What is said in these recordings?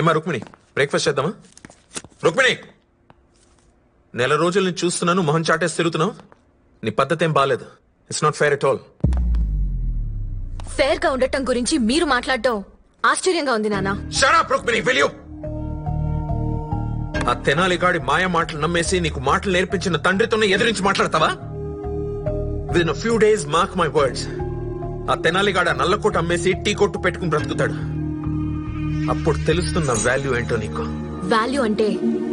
ఏమా రుక్మిణి? బ్రేక్ఫాస్ట్ చేద్దామా? రుక్మిణి! నెల రోజుల నుంచి చూస్తున్నాను మొహం చాటేసి తిరుగుతున్నావు. నీ పద్ధతి ఏం బాగాలేదు it's not fair at all ఫేర్గా ఉండటం గురించి మీరు మాట్లాడటం ఆశ్చర్యంగా ఉంది నాన్న. షరాప్ రుక్మిణి వెలియో ఆ తెనాలి గాడి మాయ మాటలు నమ్మేసి నీకు మాటలు నేర్పించిన తండ్రితోనే ఎదిరించి మాట్లాడతావా? Within few days mark my words ఆ తెనాలిగాడ నల్లకోట అమ్మేసి టీ కొట్టు పెట్టుకుని బ్రతుకుతాడు. అప్పుడు తెలుస్తున్న వాల్యూ ఏంటో నీకు? వాల్యూ అంటే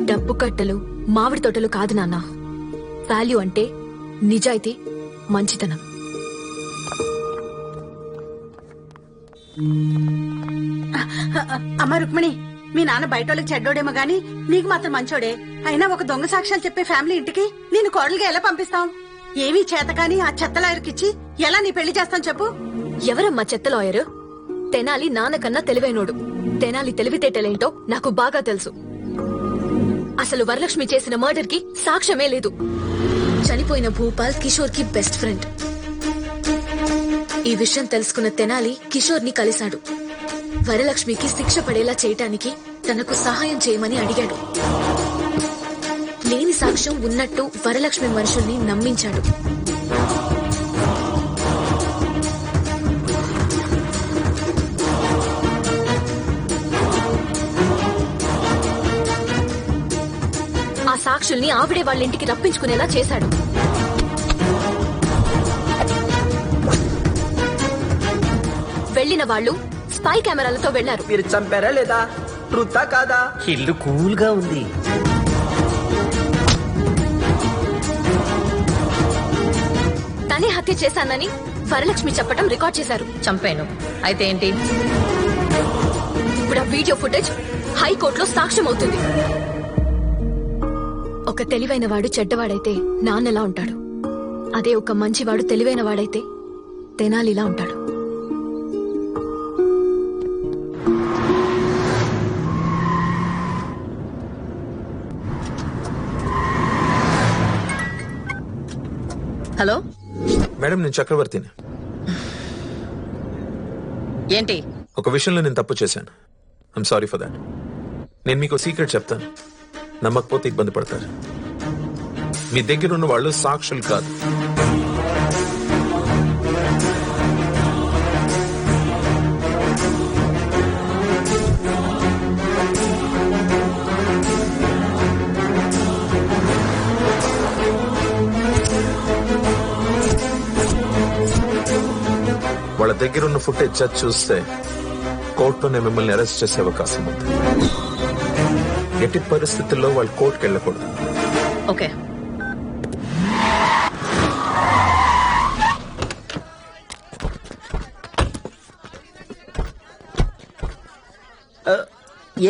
డబ్బు కట్టలు మామిడి తోటలు కాదు నాన్న. వాల్యూ అంటే నిజాయితీ మంచితనం. అమ్మ రుక్మిణి మీ నాన్న బయట వాళ్ళకి చెడ్డోడేమో గాని నీకు మాత్రం మంచోడే. అయినా ఒక దొంగ సాక్ష్యాలు చెప్పే ఫ్యామిలీ ఇంటికి నేను కోడలుగా ఎలా పంపిస్తాం? ఏమీ చేత కాని ఆ చెత్త లాయర్కిచ్చి ఎలా నీ పెళ్ళి చేస్తాను చెప్పు? ఎవరమ్మా చెత్త లాయర్? తెనాలి నాన్నకన్నా తెలివైనోడు. తెనాలి తెలివితేటలేంటో నాకు బాగా తెలుసు. అసలు వరలక్ష్మి చేసిన మర్డర్కి సాక్ష్యమే లేదు. చనిపోయిన భూపాల్ కిషోర్కి బెస్ట్ ఫ్రెండ్. ఈ విషయం తెలుసుకున్న తెనాలి కిషోర్ని కలిశాడు. వరలక్ష్మికి శిక్ష పడేలా చేయటానికి తనకు సహాయం చేయమని అడిగాడు. లేని సాక్ష్యం ఉన్నట్టు వరలక్ష్మి మనుషుల్ని నమ్మించాడు. ఆ సాక్షుల్ని ఆవిడే వాళ్ళ ఇంటికి రప్పించుకునేలా చేశాడు. వెళ్ళిన వాళ్ళు స్పై కెమెరాలతో వెళ్ళారు మీరు చంపారా లేదా? ట్రుతా కాదా? ఇల్లు కూల్గా ఉంది. తనే హత్య చేశానని వరలక్ష్మి చెప్పటం రికార్డ్ చేశారు. చంపాను. అయితే ఏంటి? ఇప్పుడు ఆ వీడియో ఫుటేజ్ హైకోర్టులో సాక్ష్యం అవుతుంది ఒక తెలివైన వాడు చెడ్డవాడైతే నాన్నలా ఉంటాడు. అదే ఒక మంచివాడు తెలివైన వాడైతే తెనాలిలా ఉంటాడు. హలో? మేడం నేను చక్రవర్తిని. ఏంటి? ఒక విషయంలో నేను తప్పు చేశాను. ఐఎమ్ సారీ ఫర్ దాట్ నేను మీకు సీక్రెట్ చెప్తాను. నమ్మకపోతే ఇబ్బంది పడతారు. మీ దగ్గర ఉన్న వాళ్ళు సాక్షులు కాదు. వాళ్ళ దగ్గర ఉన్న ఫుటేజ్ జడ్జ్ చూస్తే కోర్టులోనే మిమ్మల్ని అరెస్ట్ చేసే అవకాశం ఉంది. ఎట్టి పరిస్థితుల్లో వాళ్ళు కోర్టుకు వెళ్ళకూడదు ఓకే.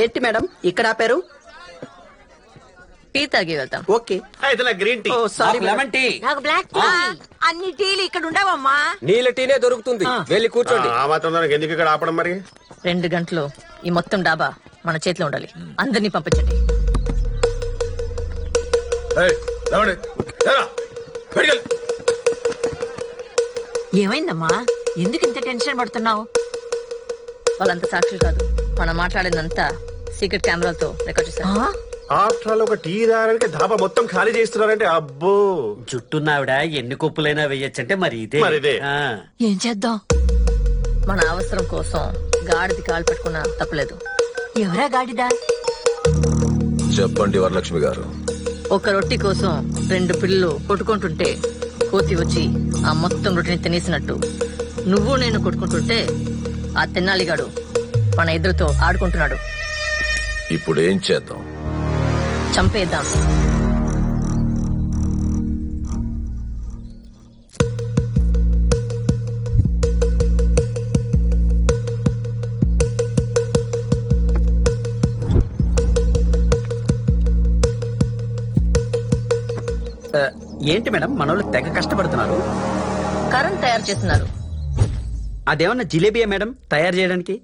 ఏంటి మేడం? ఇక్కడ ఆపారు? టీ తాగి వెళ్తాం. ఓకే. అయితే నా green tea. Oh sorry lemon tea. నాకు బ్లాక్ టీ. అన్ని టీలు ఇక్కడ ఉండవమ్మా. నీళ్ళ టీనే దొరుకుతుంది. వెళ్ళి కూర్చోండి. ఆ మాత్రం దానికి ఎందుకు ఇక్కడ ఆపడం మరి? రెండు గంటలు ఈ మొత్తం డాబా మన చేతిలో ఉండాలి. అందరినీ పంపించండి. ఏమైందమ్మా? ఎందుకు ఇంత టెన్షన్ పడుతున్నావు? వాళ్ళంతా సాక్షులు కాదు. మనం మాట్లాడిందంతా సీక్రెట్ కెమెరాలతో రికార్డ్ చేశారు. ఆఫ్టర్ ఒక టీ దారానికి ధాబా మొత్తం ఖాళీ చేస్తున్నారంటే అబ్బో. జుట్టున్నావిడ ఎన్ని కొప్పులైనా వేయచ్చంటే మరి ఇదే. మరి ఇదే. ఆ. ఏం చేద్దాం? మన అవసరం కోసం గాడిది కాలు పెట్టుకున్నా తప్పలేదు. ఎవరా గాడిదా? చెప్పండి వరలక్ష్మి గారు. ఒక రొట్టి కోసం రెండు పిల్లలు కొట్టుకుంటుంటే కోతి వచ్చి ఆ మొత్తం రొట్టిని తినేసినట్టు. నువ్వు నేను కొట్టుకుంటుంటే ఆ తెన్నాలిగాడు మన ఎదురుతో ఆడుకుంటున్నాడు. ఇప్పుడు ఏం చేద్దాం? చంపేద్దాం. ఏంటి మేడం? మనోళ్ళు తెగ కష్టపడుతున్నారు. కరెంట్ తయారు చేస్తున్నారు. అదేమన్నా జిలేబియా మేడం? తయారు చేయడానికి?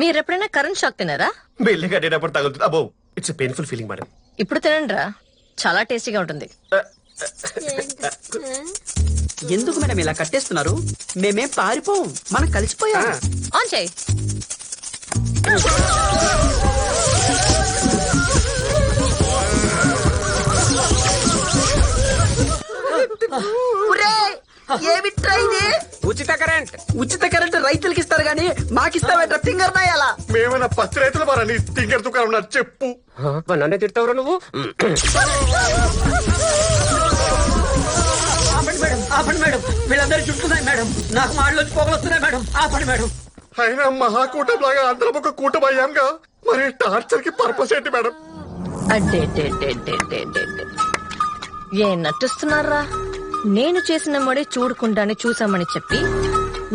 మీరు ఎప్పుడైనా కరెంట్ షాక్ తినారా బిల్లు కట్టేటప్పుడు తగులుతుంది. అబో ఇట్స్ పెయిన్ఫుల్ ఫీలింగ్ మేడం ఇప్పుడు తినండి చాలా టేస్టీగా ఉంటుంది. ఎందుకు మేడం ఇలా కట్టేస్తున్నారు? మేమేం పారిపోం. మనం కలిసిపోయా. ఆన్ చేయి. ఏమిట్రా ఇది? ఉచిత కరెంట్. ఉచిత కరెంట్ రైతులకి ఇస్తారు గానీ మాకిస్తావేంట్రా? ఫింగర్ నాయాలా మేమైనా పత్తి రైతులు మారా నీ దుకాణం నా చెప్పు. నన్నే తిడతావురా నువ్వు? ఆపండి మేడం ఆపండి మేడం. వీళ్ళందరూ చుట్టున్నాయి మేడం. నాకు మాటలోంచి పొగలు వస్తున్నాయి మేడం. ఆపండి మేడం. అయినా మహాకూటం లాగా అందరం ఒక కూటమి అయ్యాంగా? మరి టార్చర్కి పర్పస్ ఏంటి మేడం? అడ్డేడ్డేడ్డేడ్డేడ్డేడ్డే. ఏం నటిస్తున్నారా? నేను చేసిన మడే చూడకుండానే చూసామని చెప్పి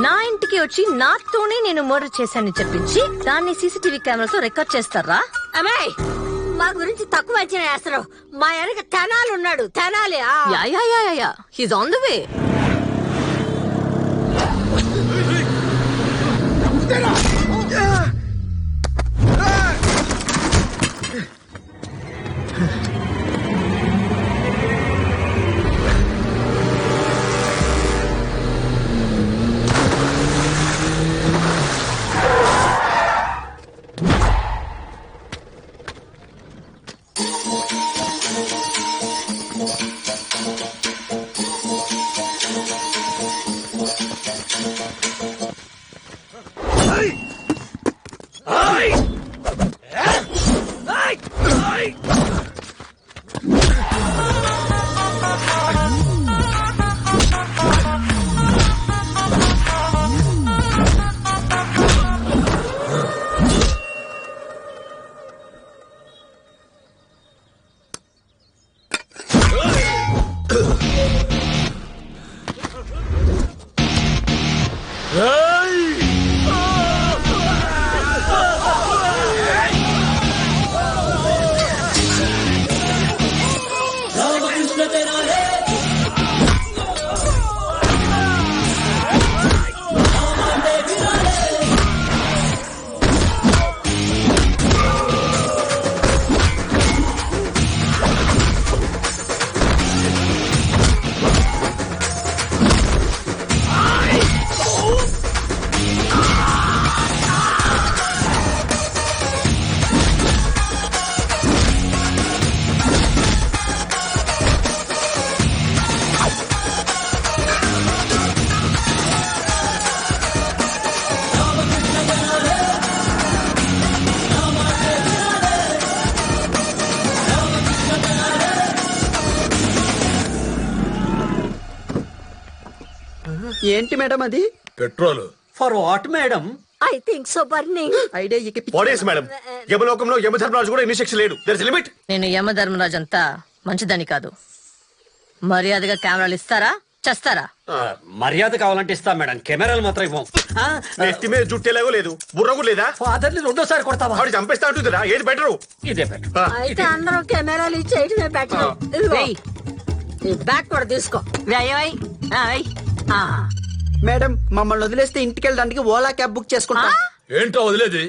నా ఇంటికి వచ్చి నాతోనే నేను మర్డర్ చేశానని చెప్పించి దాన్ని సీసీటీవీ కెమెరాతో రికార్డ్ చేస్తారా? అమ్మాయి మా గురించి తక్కువ అంచనా వేస్తారు మా వెనక తెనాలి ఉన్నాడు. తెనాలి ఆ. Yeah yeah yeah yeah yeah. He's on the way ఏంటి మేడం అది? Petrol. For what madam? I think so burning idea ఇక మేడం? యమలోకంలో యమధర్మరాజు కూడా ఎన్ని శిక్ష లేడు? దర్ లిమిట్ నేను యమధర్మరాజు అంతా మంచిదని కాదు. మర్యాదగా కెమెరాలు ఇస్తారా? చేస్తారా? మర్యాద కావాలంటే ఇస్తా మేడం. కెమెరాలు మాత్రం ఇవ్వం. నెత్తి మీద జుట్టేలాగో లేదు. బుర్ర కూడా లేదా? ఫాదర్ని రెండోసారి కొడతావా? ఆవిడ చంపేస్తా ఉంటుందిరా ఏది బెటరు? ఇదే పెట్టు అయితే అందరూ కెమెరాలు ఇచ్చేయటమే బెటర్. బ్యాగ్ కూడా తీసుకో. వ్యయమై మేడం మమ్మల్ని వదిలేస్తే ఇంటికి వెళ్ళడానికి ఓలా క్యాబ్ బుక్ చేసుకుంటా. ఏంటో వదిలేది?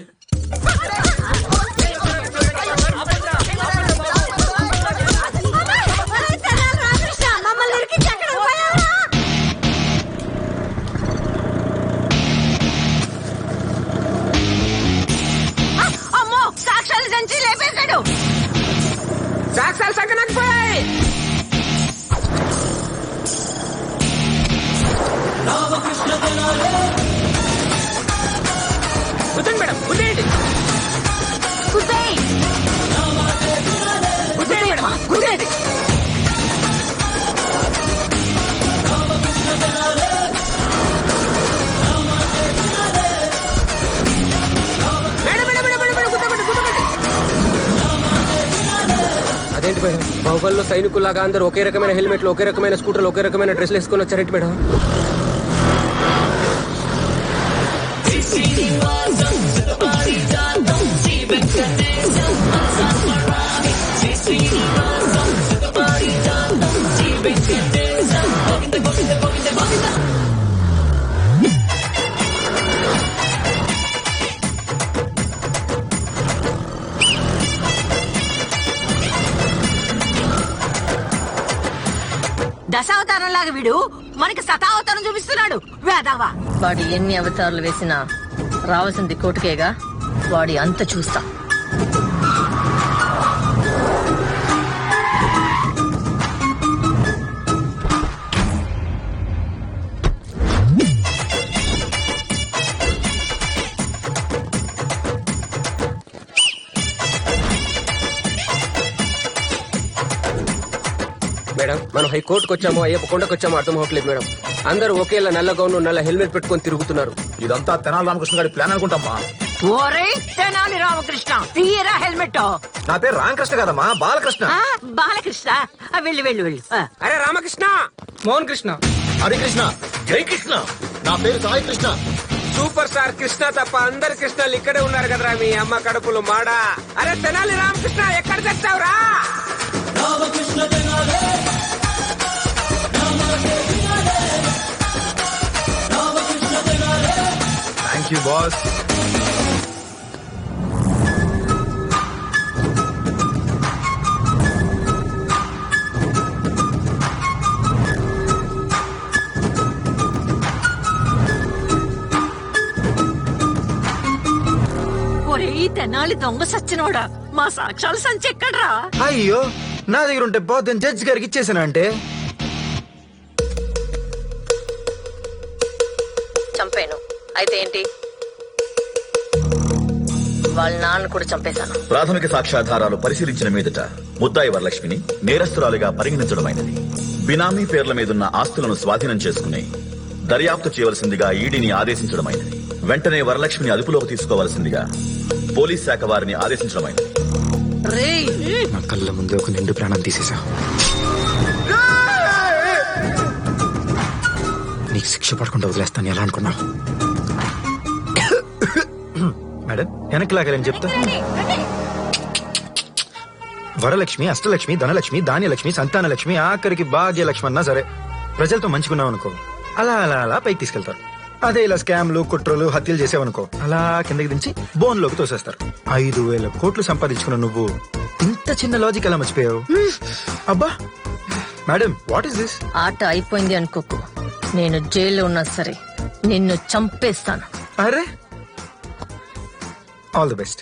సైనికుల్లాగా అందరూ ఒకే రకమైన హెల్మెట్లు ఒకే రకమైన స్కూటర్లు ఒకే రకమైన డ్రెస్లు వేసుకొని వచ్చారేంటి మేడం? దశావతారం లాగా వీడు మనకి శతావతారం చూపిస్తున్నాడు. వేదావా. వాడు ఎన్ని అవతారాలు వేసినా రావాల్సింది కోటికేగా. వాడి అంత చూస్తా. మేడం. మనం హైకోర్టుకు వచ్చామో అయ్యప్ప కొండకు వచ్చామో అర్థం అవ్వట్లేదు మేడం. అందరూ ఒకేలా నల్ల గౌను నల్ల హెల్మెట్ పెట్టుకొని తిరుగుతున్నారు. ఇదంతా తెనాలి రామకృష్ణ గారి ప్లాన్ అనుకుంటామ్మా. ఓరే తెనాలి రామకృష్ణ తీయరా హెల్మెట్. నా పేరు రామకృష్ణ కదమ్మా బాలకృష్ణ. బాలకృష్ణ. ఆ, వెళ్ళు వెళ్ళు వెళ్ళు. ఆ. అరే రామకృష్ణ! మోహన్ కృష్ణ. హరి కృష్ణ జై కృష్ణ. నా పేరు సాయి కృష్ణ. సూపర్ స్టార్ కృష్ణ తప్ప అందరు కృష్ణలు ఇక్కడే ఉన్నారు కదరా మీ అమ్మ కడుపులు మాడా. అరే తెనాలి రామకృష్ణ ఎక్కడ తెచ్చావురా? థ్యాంక్ యూ బాస్ ఒరే ఈ తెనాలి దొంగ సచ్చినోడా? మా సాక్ష్యాలు సంచి ఎక్కడ్రా అయ్యో నా దగ్గర ఉంటే పోతే జడ్జి గారికి ఇచ్చేసాను అయితే ఏంటి? వాళ్ళ నాన్న కూడా చంపేశాను. ప్రాథమిక సాక్ష్యాధారాలు పరిశీలించిన మీదట ముద్దాయి వరలక్ష్మిని నేరస్తురాలిగా పరిగణించడమైనది. బినామీ పేర్ల మీదున్న ఆస్తులను స్వాధీనం చేసుకుని దర్యాప్తు చేయవలసిందిగా ఈడీని ఆదేశించడమైనది. వెంటనే వరలక్ష్మిని అదుపులోకి తీసుకోవలసిందిగా పోలీస్ శాఖ వారిని ఆదేశించడమైనది. రేయ్! నా కళ్ళ ముందే ఒక నిండు ప్రాణం తీసేసా నీకు శిక్ష పడకుండా వదిలేస్తాను ఎలా అనుకున్నావు? మేడం వెనక్కి లాగాలని చెప్తా. వరలక్ష్మి అష్టలక్ష్మి ధనలక్ష్మి ధాన్యలక్ష్మి సంతానలక్ష్మి ఆఖరికి భాగ్యలక్ష్మి అన్నా సరే ప్రజలతో మంచుకున్నావు అనుకో అలా అలా అలా పైకి తీసుకెళ్తారు. అదే ఇలా స్కామ్లు కుట్రలు హత్యలు చేసావనుకో అలా కిందకి దించి బోన్లోకి తోసేస్తారు. ఐదు వేల కోట్లు సంపాదించుకున్న నువ్వు ఇంత చిన్న లాజిక్ ఎలా మర్చిపోయావు? అబ్బా! మేడం వాట్ ఈస్ దిస్ ఆట అయిపోయింది అనుకోకు. నేను జైల్లో ఉన్నా సరే నిన్ను చంపేస్తాను. అరే! All the best